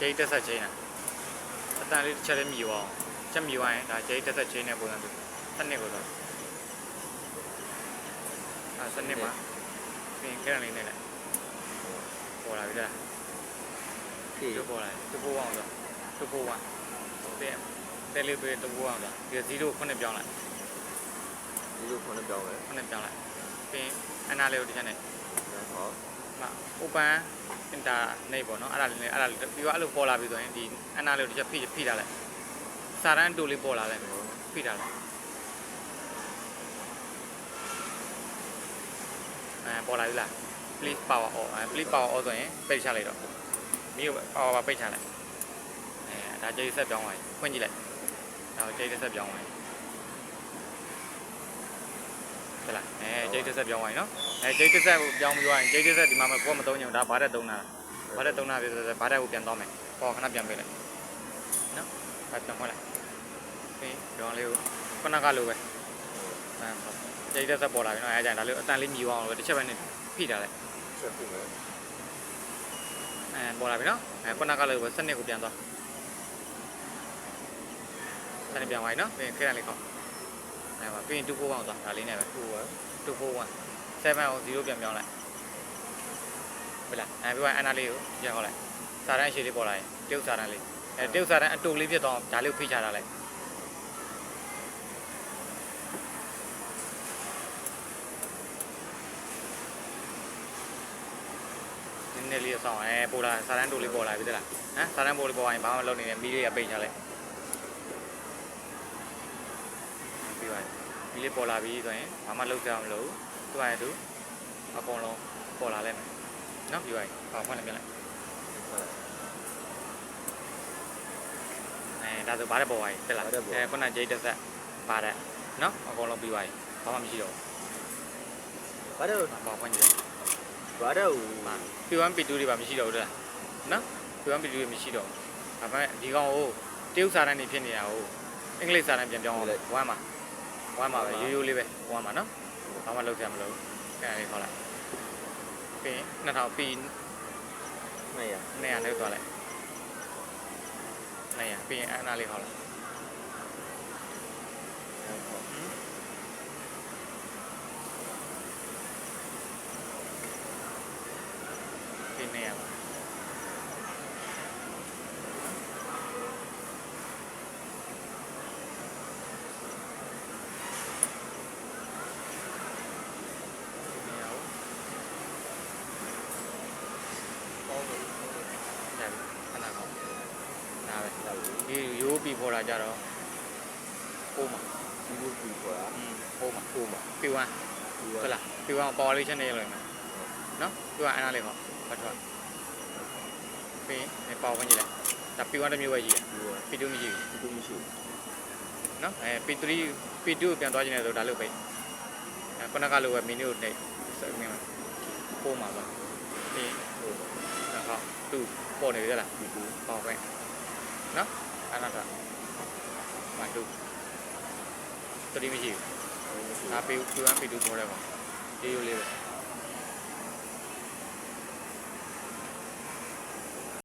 ဂျိတ်တက်ဆက်ချင်းတာအတန်လေးတစ်ချက်လေးမြည်အောင်ချက်မြည်သွားရင်ဒါဂျိတ်တက်ဆက်ချင်းတဲ့ပုံစံမျိုးစနစ်ကိုတော့အဲစနစ်မှာပြင်ခဲရလေးနဲ့လိုက်ပေါ်လာပြီလားဖြည့်တူပေါ်လာတူပေါ်အောင်တော့တူပေါ်အောင်တဲ့တယ်လေးပေးတူပေါ်အောင်တော့ဒီ0ခုနှစ်ပြောင်းလိုက်ဒီလိုခုနပြောင်းမယ်ခုနှစ်ပြောင်းလိုက်ပြင်အနာလေးကိုတစ်ချက်နဲ့ဟော မ open enter နေပေါ့နော်အဲ့ဒါလေးနဲ့အဲ့ဒါလေးပြီးတော့အဲ့လိုပေါ်လာပြီဆိုရင်ဒီအနာလေးကိုတစ်ချက်ဖိဖိထားလိုက်စာရန်တူလေးပေါ်လာလိုက်ဖိထားလိုက်အဲပေါ်လာပြီလား please power on အဲ please power on ဆိုရင်ပိတ်ချလိုက်တော့မိကို power ပါပိတ်ချလိုက်အဲဒါကြိတ်ဆက်ပြောင်းသွားပြီဖွင့်ကြည့်လိုက်ဒါကြိတ်ဆက်ပြောင်းသွားပြီ ဟဲ့လားအဲကြိတ်ဆက်ပြောင်းသွားပြီနော်အဲကြိတ်ဆက်ကိုပြောင်းပြီးသွားရင်ကြိတ်ဆက်ဒီမှာမကိုမသုံးချင်ဘူးဒါဘာတဲ့သုံးတာဘာတဲ့သုံးတာပြဆိုတော့ဘာတဲ့ကိုပြန်သွားမယ်ပေါ်ခဏပြန်ပေးလိုက်နော်အဲပြန်ခွင့်လိုက်ပြီးပြောင်းလေးကိုခုနကလိုပဲအဲကြိတ်ဆက်ပေါ်လာပြီနော်အဲကြိုင်ဒါလေးအတန်လေးမြည်အောင်လို့တစ်ချက်ပဲနဲ့ဖိထားလိုက်ဆက်ပြမယ်အဲပေါ်လာပြီနော်အဲခုနကလည်းပဲစနစ်ကိုပြန်သွားစနစ်ပြန်သွားပြီနော်ပြီးရင်ခက်ရလေးခေါက် အဲပါပြီးရင်241သွားဒါလေးနဲ့ပဲဟိုက241 7ကို0ပြန်ပြောင်းလိုက်ဟုတ်လားအဲပြီးတော့အနာလေးကိုပြန်ခေါက်လိုက်စာတန်းရှည်လေးပေါ်လာရင်တရုတ်စာတန်းလေးအဲတရုတ်စာတန်းအတူလေးဖြစ်တော့ဒါလေးကိုဖိချထားလိုက်နည်းနည်းလေးဆောင်းအဲပေါ်လာစာတန်းတူလေးပေါ်လာပြီတလားဟမ်စာတန်းပေါ်လေးပေါ်လာရင်ဘာမှမလုပ်နေနဲ့မီးလေးကပိတ်ချလိုက် ပြီးပါမီးလေးပေါ်လာပြီဆိုရင်ဘာမှလုပ်ကြအောင်မလုပ်သူ့ဟာသူအကုန်လုံးပေါ်လာလိုက်မယ်နော်ပြီးပါပြီဘာမှလည်းပြန်လိုက်အဲဒါဆိုဘာတဲ့ပေါ်ပါပြီတက်လာအဲခုနဂျိတ်တက်ဆက်ပါတဲ့နော်အကုန်လုံးပြီးပါပြီဘာမှမရှိတော့ဘာတော့ဘူးဘာဖွင့်ကြည့်လိုက်ဘာတော့ပါ P1 P2 တွေပါမရှိတော့ဘူးလားနော် P1 P2 တွေမရှိတော့ဘူးဒါပေမဲ့ဒီကောင်ကိုတရုတ်စာတန်းနေဖြစ်နေတာကိုအင်္ဂလိပ်စာတန်းပြန်ပြောင်းအောင်ဝမ်းမှာ ဝမ်းမှာပဲရိုးရိုးလေးပဲဝမ်းမှာနော်ဘာမှလုပ်ကြမလို့အဲ့ဒါလေးခေါ်လိုက်ပြီးရင်2000ပြီးမရ200လောက်သွားလိုက်200ပြီးရင်အဲ့အနာလေးခေါ်လိုက်ပြီး200ပါညာခဏကောနားပဲ လာပြီ ဒီ ရိုးပြီးပေါ်လာကြတော့ပိုးမှာဒီလိုပြီခေါ်တာอืมပိုးမှာဟိုမှာ P1 ဟုတ်လား P1 ပေါ်လေးချက်နေလို့မယ်နော် P1 အနာလေးဟောဖတ်ထွက်ပြီးရင်ပေါ်ဝင်ကြည့်လိုက်ဒါ P1 တစ်မျိုးပဲကြီးတယ်ဒီက P2 မရှိဘူးဒီလိုမရှိနော်အဲ P3 P2 ကိုပြန်သွားခြင်းလည်းဆိုဒါလို့ပဲအဲခုနကလိုပဲမီနူကိုနှိပ်ဆက်မြင်မှာပိုးမှာပါပြီးဘူးဟိုတော့ဟောသူပေါ်နေပြီလားဒီကူပေါ်ပဲနော် အနာတာမတူတတိမရှိဘူးမရှိဒါ P1 P2 ပေါ်တယ်ပါဒီလိုလေးပဲ